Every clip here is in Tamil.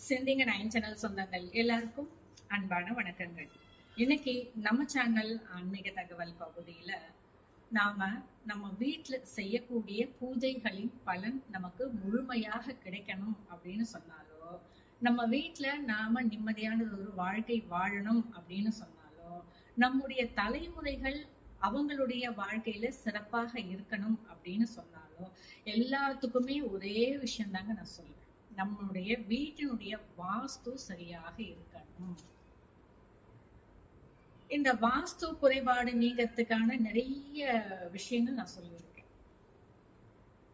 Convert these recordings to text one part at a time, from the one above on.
சிந்திங்க நைன் சேனல் சொந்தங்கள் எல்லாருக்கும் அன்பான வணக்கங்கள். இன்னைக்கு நம்ம சேனல் ஆன்மீக தகவல் பகுதியில நாம நம்ம வீட்டுல செய்யக்கூடிய பூஜைகளின் பலன் நமக்கு முழுமையாக கிடைக்கணும் அப்படின்னு சொன்னாலோ நம்ம வீட்டுல நாம நிம்மதியான ஒரு வாழ்க்கை வாழணும் அப்படின்னு சொன்னாலோ நம்முடைய தலைமுறைகள் அவங்களுடைய வாழ்க்கையில சிறப்பாக இருக்கணும் அப்படின்னு சொன்னாலோ எல்லாத்துக்குமே ஒரே விஷயம் தாங்க நான் சொல்லுவேன் நம்மளுடைய வீட்டினுடைய வாஸ்து சரியாக இருக்கணும். இந்த வாஸ்து குறைபாடு நீங்கிறதுக்கான நிறைய விஷயங்கள் நான் சொல்லியிருக்கேன்.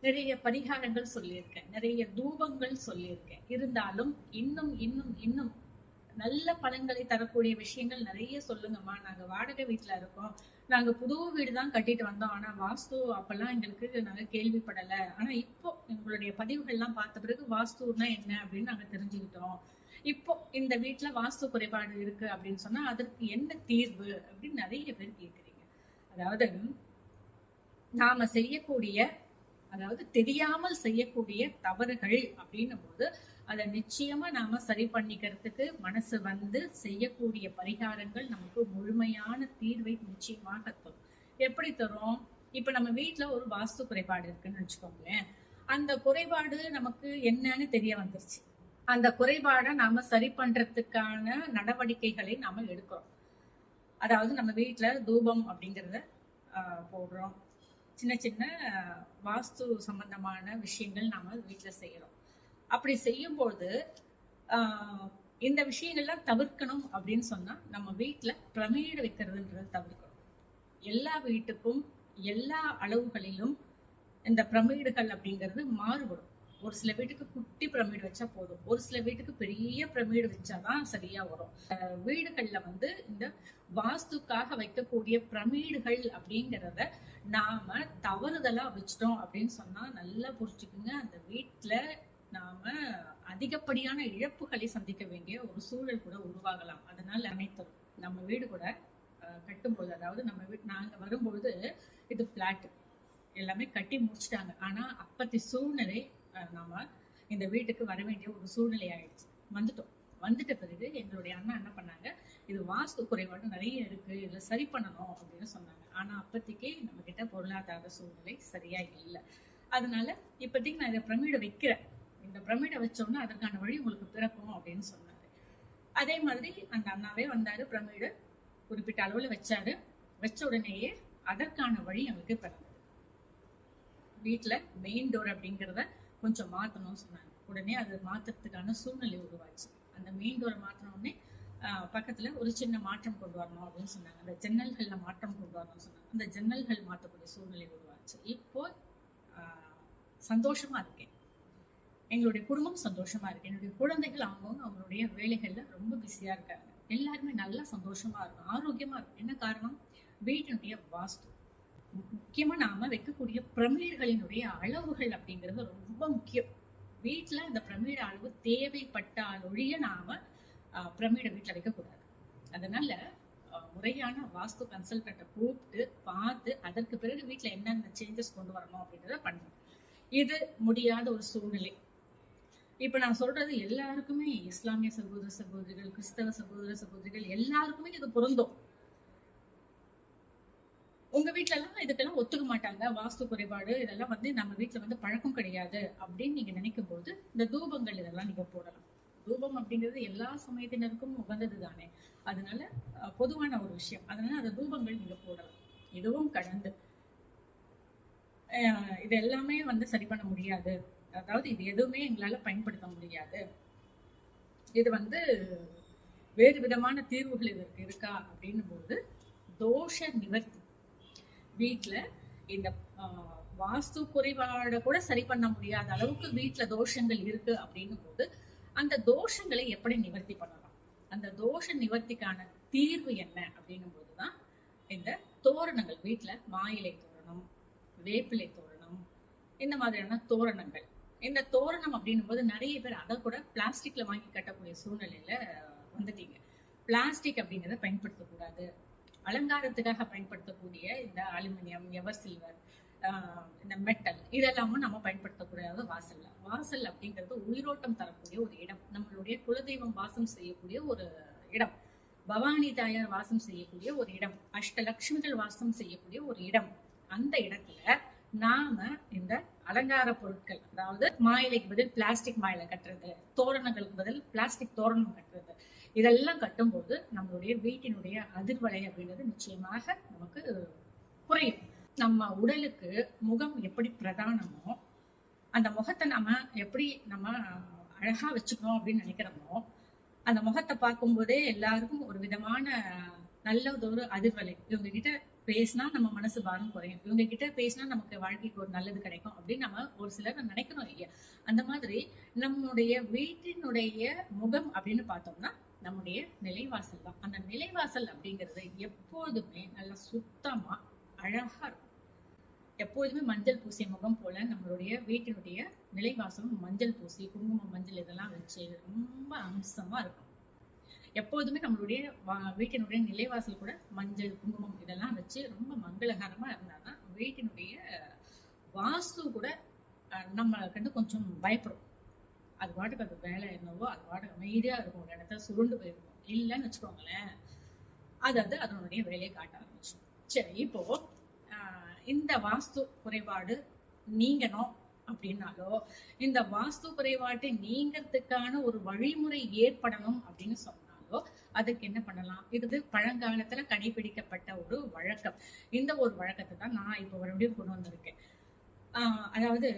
நிறைய பரிகாரங்கள் சொல்லியிருக்கேன். நிறைய தூபங்கள் சொல்லியிருக்கேன். இருந்தாலும் இன்னும் இன்னும் இன்னும் நல்ல பலன்களை தரக்கூடிய விஷயங்கள் நிறைய சொல்லுங்கம்மா. நாங்க வாடகை வீட்டுல இருக்கோம். நாங்க புது வீடு தான் கட்டிட்டு வந்தோம். ஆனா வாஸ்து அப்பெல்லாம் எங்களுக்கு நாங்க கேள்விப்படல. ஆனா இப்போ எங்களுடைய பதிவுகள்லாம் பார்த்த பிறகு வாஸ்துன்னா என்ன அப்படின்னு நாங்க தெரிஞ்சுக்கிட்டோம். இப்போ இந்த வீட்டுல வாஸ்து குறைபாடு இருக்கு அப்படின்னு சொன்னா அதற்கு என்ன தீர்வு அப்படின்னு நிறைய பேர் கேக்குறீங்க. அதாவது நாம செய்யக்கூடிய அதாவது தெரியாமல் செய்யக்கூடிய தவறுகள் அப்படின்னும் போது அதை நிச்சயமா நாம சரி பண்ணிக்கிறதுக்கு மனசு வந்து செய்யக்கூடிய பரிகாரங்கள் நமக்கு முழுமையான தீர்வை நிச்சயமாக தரும். எப்படி தரும்? இப்ப நம்ம வீட்டுல ஒரு வாஸ்து குறைபாடு இருக்குன்னு வச்சுக்கோங்களேன். அந்த குறைபாடு நமக்கு என்னன்னு தெரிய வந்துருச்சு. அந்த குறைபாடை நாம சரி பண்றதுக்கான நடவடிக்கைகளை நாம எடுக்கிறோம். அதாவது நம்ம வீட்டுல தூபம் அப்படிங்கிறத ஆஹ், போடுறோம். சின்ன சின்ன வாஸ்து சம்பந்தமான விஷயங்கள் நாம வீட்டில் செய்யறோம். அப்படி செய்யும்போது ஆஹ், இந்த விஷயங்கள்லாம் தவிர்க்கணும் அப்படின்னு சொன்னா நம்ம வீட்டில் பிரமிடு வைக்கிறதுன்றது தவிர்க்கணும். எல்லா வீட்டுக்கும் எல்லா அளவுகளிலும் இந்த பிரமிடுகள் அப்படிங்கிறது மாறுபடும். ஒரு சில வீட்டுக்கு குட்டி பிரமிடு வச்சா போதும். ஒரு சில வீட்டுக்கு பெரிய பிரமிடு வச்சாதான் சரியா வரும். வீடுகள்ல வந்து இந்த வாஸ்துக்காக வைக்கக்கூடிய பிரமிடுகள் அப்படிங்கிறத நாம தவறுதலா வச்சிட்டோம் அப்படின்னு சொன்னா நல்லா புரிச்சுக்குங்க அந்த வீட்டுல நாம அதிகப்படியான இழப்புகளை சந்திக்க வேண்டிய ஒரு சூழல் கூட உருவாகலாம். அதனால அனைத்தும் நம்ம வீடு கூட கட்டும்போது அதாவது நம்ம வீட்டு நாங்க வரும்பொழுது இது பிளாட் எல்லாமே கட்டி முடிச்சிட்டாங்க. ஆனா அப்பத்தி சூழ்நிலை நாம இந்த வீட்டுக்கு வர வேண்டிய ஒரு சூழ்நிலை ஆயிடுச்சு. வந்துட்டோம். வந்துட்ட பிறகு எங்களுடைய அண்ணா என்ன பண்ணாங்க இது வாஸ்து குறைபாடு நிறைய இருக்கு இதுல சரி பண்ணணும் அப்படின்னு சொன்னாங்க. ஆனா அப்பத்திக்கே நம்ம கிட்ட பொருளாதார சூழ்நிலை சரியா இல்லை. அதனால இப்போதைக்கு நான் இதை பிரமிடை வைக்கிறேன். இந்த பிரமிடை வச்சோம்னா அதற்கான வழி உங்களுக்கு பிறக்கும் அப்படின்னு சொன்னாரு. அதே மாதிரி அந்த அண்ணாவே வந்தாரு பிரமிடு குறிப்பிட்ட அளவுல வச்சாரு. வச்ச உடனேயே அதற்கான வழி எங்களுக்கு பிறந்தது. வீட்டுல மெயின் டோர் அப்படிங்கிறத கொஞ்சம் மாத்தணும்னு சொன்னாங்க. உடனே அது மாத்துறதுக்கான சூழ்நிலை உருவாச்சு. அந்த மெயின் டோரை மாத்தின உடனே ஆஹ், பக்கத்துல ஒரு சின்ன மாற்றம் கொண்டு வரணும் அப்படின்னு சொன்னாங்க. அந்த ஜன்னல்கள்ல மாற்றம் கொண்டு வரணும்னு சொன்னாங்க. அந்த ஜன்னல்கள் மாற்றக்கூடிய சூழ்நிலை உருவாச்சு. இப்போ ஆஹ், சந்தோஷமா இருக்கேன். எங்களுடைய குடும்பம் சந்தோஷமா இருக்கு. என்னுடைய குழந்தைகள் அவங்கவுங்க அவங்களுடைய வேலைகள்ல ரொம்ப பிஸியா இருக்காங்க. எல்லாருமே நல்லா சந்தோஷமா இருக்கும் ஆரோக்கியமா இருக்கும் என்ன காரணம்? வீட்டினுடைய வாஸ்து. முக்கியமா நாம வைக்கக்கூடிய பிரமிழ்களினுடைய அளவுகள் அப்படிங்கிறது ரொம்ப முக்கியம். வீட்டுல இந்த பிரமிழ அளவு தேவைப்பட்டால் ஒழிய நாம பிரமிழ பிரமிடை வீட்டுல வைக்கக்கூடாது. அதனால முறையான வாஸ்து கன்சல்டண்ட்டை கூப்பிட்டு பார்த்து அதற்கு பிறகு வீட்டுல என்னென்ன சேஞ்சஸ் கொண்டு வரணும் அப்படின்றத பண்ணணும் இது முடியாத ஒரு சூழ்நிலை. இப்ப நான் சொல்றது எல்லாருக்குமே இஸ்லாமிய சகோதர சகோதரிகள் கிறிஸ்தவ சகோதர சகோதரிகள் எல்லாருக்குமே இது பொருந்தும். உங்க வீட்டுல இதுக்கெல்லாம் ஒத்துக்க மாட்டாங்க. வாஸ்து குறைபாடு இதெல்லாம் வந்து நம்ம வீட்டுல வந்து பழக்கம் கிடையாது அப்படின்னு நீங்க நினைக்கும் போது இந்த தூபங்கள் இதெல்லாம் நீங்க போடலாம். தூபம் அப்படிங்கிறது எல்லா சமயத்தினருக்கும் உகந்தது தானே. அதனால பொதுவான ஒரு விஷயம். அதனால அந்த தூபங்கள் நீங்க போடலாம். இதுவும் கடந்து. அஹ், இது எல்லாமே வந்து சரி பண்ண முடியாது. அதாவது இது எதுவுமே எங்களால பயன்படுத்த முடியாது. இது வந்து வேறு விதமான தீர்வுகள் இதற்கு இருக்கா அப்படின்னும் போது தோஷ நிவர்த்தி. வீட்டில் இந்த வாஸ்து குறைபாட கூட சரி பண்ண முடியாத அளவுக்கு வீட்டில் தோஷங்கள் இருக்கு அப்படின்னும் போது அந்த தோஷங்களை எப்படி நிவர்த்தி பண்ணலாம்? அந்த தோஷ நிவர்த்திக்கான தீர்வு என்ன அப்படின்னும் போதுதான் இந்த தோரணங்கள் வீட்டில் மாயிலை தோரணம் வேப்பிலை தோரணம் இந்த மாதிரியான தோரணங்கள். இந்த தோரணம் அப்படின்னும் போது நிறைய பேர் அதை கூட பிளாஸ்டிக்ல வாங்கி கட்டக்கூடிய சூழ்நிலையில வந்துட்டீங்க. பிளாஸ்டிக் அப்படிங்கிறத பயன்படுத்தக்கூடாது. அலங்காரத்துக்காக பயன்படுத்தக்கூடிய இந்த அலுமினியம் எவர் சில்வர் இந்த மெட்டல் இதெல்லாமும் நம்ம பயன்படுத்தக்கூடாது. வாசல்ல வாசல் அப்படிங்கிறது உயிரோட்டம் தரக்கூடிய ஒரு இடம். நம்மளுடைய குலதெய்வம் வாசம் செய்யக்கூடிய ஒரு இடம். பவானி தாயார் வாசம் செய்யக்கூடிய ஒரு இடம். அஷ்டலட்சுமிகள் வாசம் செய்யக்கூடிய ஒரு இடம். அந்த இடத்துல நாம இந்த அலங்கார பொருட்கள் அதாவது மாயிலைக்கு பதில் பிளாஸ்டிக் மாயிலை கட்டுறது தோரணங்களுக்கு பதில் பிளாஸ்டிக் தோரணம் கட்டுறது இதெல்லாம் கட்டும்போது நம்மளுடைய வீட்டினுடைய அதிர்வலை அப்படின்றது நிச்சயமாக நமக்கு குறையும். நம்ம உடலுக்கு முகம் எப்படி பிரதானமோ அந்த முகத்தை நம்ம எப்படி நம்ம அழகா வச்சுக்கணும் அப்படின்னு நினைக்கிறோமோ அந்த முகத்தை பார்க்கும்போதே எல்லாருக்கும் ஒரு விதமான நல்லதொரு ஒரு அதிர்வலை. இவங்க கிட்ட பேசினா நம்ம மனசு பாரம் குறையும். இவங்க கிட்ட பேசினா நமக்கு வாழ்க்கைக்கு ஒரு நல்லது கிடைக்கும் அப்படின்னு நம்ம ஒரு சிலர் நினைக்கிறோம் இல்லையா? அந்த மாதிரி நம்முடைய வீட்டினுடைய முகம் அப்படின்னு பார்த்தோம்னா நம்முடைய நிலைவாசல் தான். அந்த நிலைவாசல் அப்படிங்கிறது எப்போதுமே நல்லா சுத்தமா அழகா இருக்கும். எப்போதுமே மஞ்சள் பூசிய முகம் போல நம்மளுடைய வீட்டினுடைய நிலைவாசலும் மஞ்சள் பூசி குங்குமம் மஞ்சள் இதெல்லாம் வச்சு ரொம்ப அம்சமா இருக்கும். எப்போதுமே நம்மளுடைய வீட்டினுடைய நிலைவாசல் கூட மஞ்சள் குங்குமம் இதெல்லாம் வச்சு ரொம்ப மங்களகரமா இருந்தாதான் வீட்டினுடைய வாஸ்து கூட நம்ம கண்டு கொஞ்சம் பயப்படும். அது பாட்டுக்கு அது வேலை என்னவோ அது பாட்டுக்கு அமைதியா இருக்கும். ஒரு இடத்த சுருண்டு போயிருக்கும். இல்லைன்னு வச்சுக்கோங்களேன். அது அது அதனுடைய வேலையை காட்ட ஆரம்பிச்சு சரி இப்போ இந்த வாஸ்து குறைபாடு நீங்கணும் அப்படின்னாலோ இந்த வாஸ்து குறைபாட்டை நீங்கிறதுக்கான ஒரு வழிமுறை ஏற்படணும் அப்படின்னு சொன்னாலோ அதுக்கு என்ன பண்ணலாம்? இது பழங்காலத்துல கடைபிடிக்கப்பட்ட ஒரு வழக்கம். இந்த ஒரு வழக்கத்தை தான் நான் இப்போ மறுபடியும் கொண்டு வந்திருக்கேன். ஆஹ் அதாவது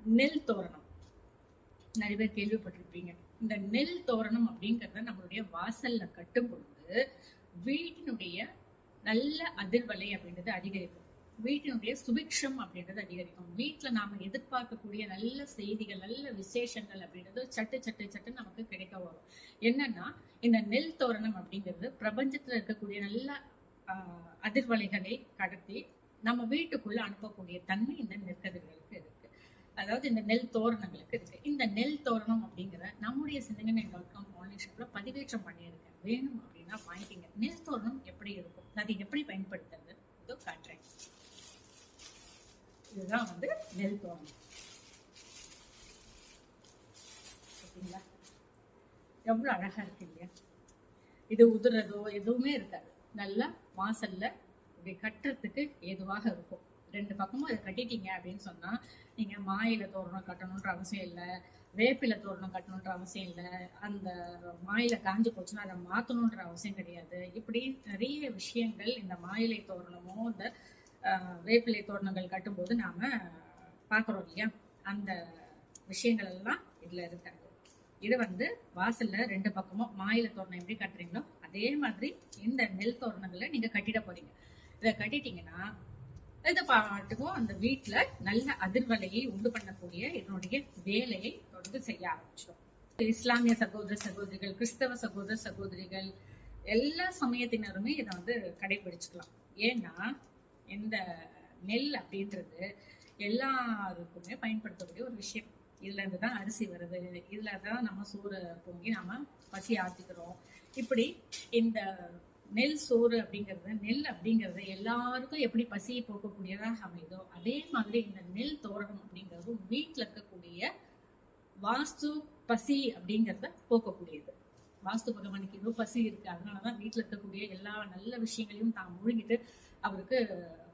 நெல் தோரணம். நிறைய பேர் கேள்விப்பட்டிருப்பீங்க. இந்த நெல் தோரணம் அப்படிங்கறத நம்மளுடைய வாசல்ல கட்டும் பொழுது வீட்டினுடைய நல்ல அதிர்வலை அப்படின்றது அதிகரிக்கும். வீட்டினுடைய சுபிக்ஷம் அப்படின்றது அதிகரிக்கும். வீட்டுல நாம எதிர்பார்க்கக்கூடிய நல்ல செய்திகள் நல்ல விசேஷங்கள் அப்படின்றது சட்டு சட்டு சட்டு நமக்கு கிடைக்க வரும். என்னன்னா இந்த நெல் தோரணம் அப்படிங்கிறது பிரபஞ்சத்துல இருக்கக்கூடிய நல்ல ஆஹ் அதிர்வலைகளை கடத்தி நம்ம வீட்டுக்குள்ள அனுப்பக்கூடிய தன்மை இந்த நெற்கதிர்களுக்கு இருக்கு. அதாவது இந்த நெல் தோரணங்களுக்கு இருக்கு. அப்படிங்கிற சிந்தனை டாட் காம் ஆன்லைன் பதிவேற்றம் பண்ணியிருக்கேன். வேணும் அப்படின்னா வாங்கிக்கிங்க. நெல் எப்படி இருக்கும்? அது எப்படி பயன்படுத்துறது? இதோ காட்டுறேன். இதுதான் வந்து நெல் தோரணம் ஓகேங்களா எவ்வளோ அழகா இருக்கு இல்லையா? இது உதுறதோ எதுவுமே இருக்காது. நல்லா வாசல்ல இப்படி கட்டுறதுக்கு ஏதுவாக இருக்கும். ரெண்டு பக்கமும் அதை கட்டிட்டீங்க அப்படின்னு சொன்னா நீங்க மாயில தோரணம் கட்டணுன்ற அவசியம் இல்லை வேப்பில தோரணம் கட்டணுன்ற அவசியம் இல்லை அந்த மாயில காஞ்சு போச்சுன்னா அதை மாத்தணுன்ற அவசியம் கிடையாது. இப்படி நிறைய விஷயங்கள் இந்த மாயிலை தோரணமோ இந்த வேப்பிலை தோரணங்கள் கட்டும்போது நாம பாக்குறோம் இல்லையா? அந்த விஷயங்கள் எல்லாம் இதுல இருக்காங்க இது வந்து வாசல்ல ரெண்டு பக்கமும் மாயில தோரணம் எப்படி கட்டுறீங்களோ அதே மாதிரி இந்த நெல் தோரணங்களை நீங்க கட்டிட போறீங்க. இதை கட்டிட்டீங்கன்னா இந்த பாட்டுக்கும் அந்த வீட்டுல நல்ல அதிர்வலையை உண்டு பண்ணக்கூடிய இதனுடைய வேலையை தொடர்ந்து செய்ய ஆரம்பிச்சிடும். இஸ்லாமிய சகோதர சகோதரிகள் கிறிஸ்தவ சகோதர சகோதரிகள் எல்லா சமயத்தினருமே இதை வந்து கடைபிடிச்சுக்கலாம். ஏன்னா இந்த நெல் அப்படின்றது எல்லாருக்குமே பயன்படுத்தக்கூடிய ஒரு விஷயம். இதுல இருந்து தான் அரிசி வருது. இதுல தான் நம்ம சோறு பொங்கி நாம பசி ஆத்திக்கிறோம். இப்படி இந்த நெல் சோறு அப்படிங்கிறது நெல் அப்படிங்கிறது எல்லாருக்கும் எப்படி பசியை போக்கக்கூடியதாக அமைதோ அதே மாதிரி இந்த நெல் தோரணம் அப்படிங்கிறது வீட்டுல இருக்கக்கூடிய வாஸ்து பசி அப்படிங்கிறத போக்கக்கூடியது. வாஸ்து பகவானுக்கு ஏதோ பசி இருக்கு. அதனாலதான் வீட்டுல இருக்கக்கூடிய எல்லா நல்ல விஷயங்களையும் தான் முழுகிட்டு அவருக்கு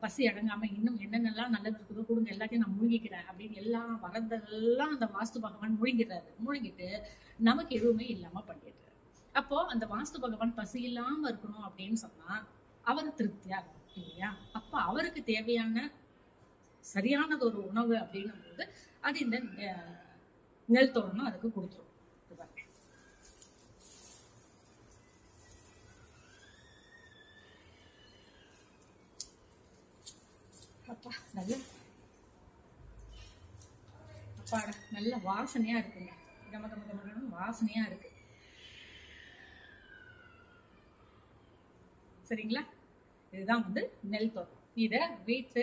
பசி அடங்காம இன்னும் என்னென்னலாம் நல்லது இருக்குதோ கொடுங்க எல்லாத்தையும் நான் முழுகிக்கிறேன் அப்படின்னு எல்லாம் வரதெல்லாம் அந்த வாஸ்து பகவான் முழுங்கிடுறாரு முழுங்கிட்டு நமக்கு எதுவுமே இல்லாம அப்போ அந்த வாஸ்து பகவான் பசி இல்லாம இருக்கணும் அப்படின்னு சொன்னா அவர் திருப்தியா இருக்கும் இல்லையா? அப்ப அவருக்கு தேவையான சரியானது ஒரு உணவு அப்படின்னும் போது அது இந்த நெல் தோரணம் அதுக்கு கொடுத்துரும். அப்பா நல்ல. அப்பாடா நல்ல வாசனையா இருக்குங்க. கம கம கம வாசனையா இருக்கு. சரிங்களா? இதுதான் வந்து நெல் தோல் இத வீட்டு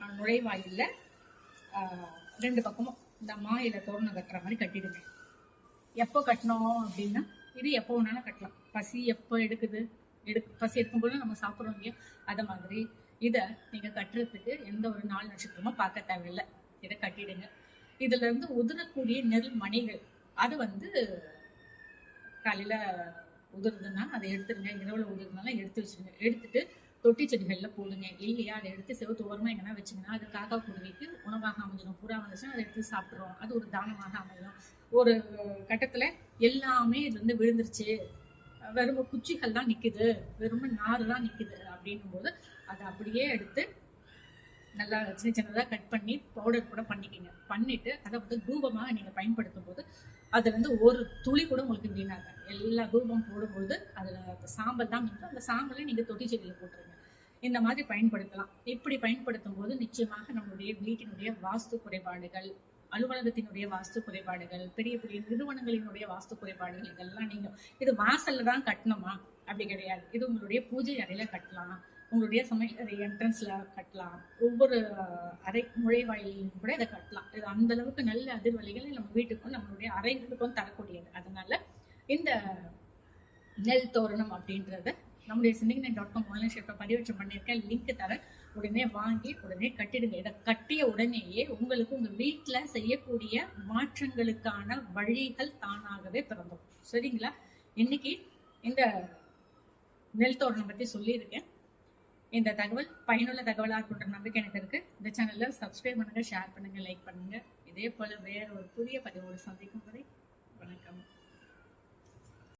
நுழைவாயில்ல ரெண்டு பக்கமும் இந்த மாயில தோரணம் கட்டுற மாதிரி கட்டிடுங்க. எப்போ கட்டணும் அப்படின்னா இது எப்போ வேணாலும் கட்டலாம். பசி எப்போ எடுக்குது? எடுக்கு பசி எடுக்கும்போது நம்ம சாப்பிட்றோம் இல்லையா? அதை மாதிரி இதை நீங்க கட்டுறதுக்கு எந்த ஒரு நாள் நட்சத்திரமும் பார்க்க தேவையில்லை. இதை கட்டிடுங்க. இதுல இருந்து உதிரக்கூடிய நெல் மணிகள் அது வந்து காலையில உதிர்ந்ததுன்னா அதை எடுத்துருங்க. இரவில் உதிர்ந்தாலும் எடுத்து வச்சிருங்க. எடுத்துட்டு தொட்டி செடிகளில் போடுங்க. இல்லையா அதை எடுத்து செவத்து ஓரமாக எங்கன்னா வச்சீங்கன்னா அது காக்கா குருவிக்கு உணவாக அமைஞ்சிடும். புறா வந்துச்சுன்னா அதை எடுத்து சாப்பிட்றோம் அது ஒரு தானமாக அமையும். ஒரு கட்டத்தில் எல்லாமே இது வந்து விழுந்துருச்சு. வெறும் குச்சிகள் தான் நிற்குது வெறும் நாறு தான் நிற்குது அப்படின்னும் போது அதை அப்படியே எடுத்து நல்லா சின்ன சின்னதாக கட் பண்ணி பவுடர் கூட பண்ணிக்கிங்க. பண்ணிட்டு அதை வந்து தூபமாக நீங்கள் பயன்படுத்தும் போது அது வந்து ஒரு துளி கூட உங்களுக்கு வீணாக எல்லா தூபம் போடும்போது அதில் சாம்பல் தான் மிஞ்சும் அந்த சாம்பலை நீங்கள் தொட்டி செடியில் போட்டுருங்க. இந்த மாதிரி பயன்படுத்தலாம். இப்படி பயன்படுத்தும் போது நிச்சயமாக நம்மளுடைய வீட்டினுடைய வாஸ்து குறைபாடுகள் அலுவலகத்தினுடைய வாஸ்து குறைபாடுகள் பெரிய பெரிய நிறுவனங்களினுடைய வாஸ்து குறைபாடுகள் இதெல்லாம் நீங்க இது வாசல்ல தான் கட்டணுமா? அப்படி கிடையாது. இது உங்களுடைய பூஜை அறையில கட்டலாம். உங்களுடைய சமையல் என்ட்ரன்ஸ்ல கட்டலாம். ஒவ்வொரு அறை நுழைவாயிலையும் கூட இதை கட்டலாம். இது அந்த அளவுக்கு நல்ல அதிர்வலைகளை நம்ம வீட்டுக்கும் நம்மளுடைய அறைகளுக்கும் தரக்கூடியது. அதனால இந்த நெல் தோரணம் அப்படின்றத நம்முடைய சிந்திங் டாட் காம் ஆன்லைன் ஷாப்பை பதிவேற்றம் பண்ணியிருக்கேன். லிங்க் தரேன். உடனே வாங்கி உடனே கட்டிடுங்க. இதை கட்டிய உடனேயே உங்களுக்கு உங்கள் வீட்டில் செய்யக்கூடிய மாற்றங்களுக்கான வழிகள் தானாகவே பிறந்தும். சரிங்களா? இன்னைக்கு இந்த நெல் தோரணம் பற்றி சொல்லியிருக்கேன். இந்த தகவல் பயனுள்ள தகவலாக இருக்குன்ற நம்பிக்கை எனக்கு இருக்கு. இந்த சேனல்ல சப்ஸ்கிரைப் பண்ணுங்க ஷேர் பண்ணுங்க லைக் பண்ணுங்க. இதே போல வேற ஒரு புதிய பதிவோடு சந்திக்கும் வரை வணக்கம்.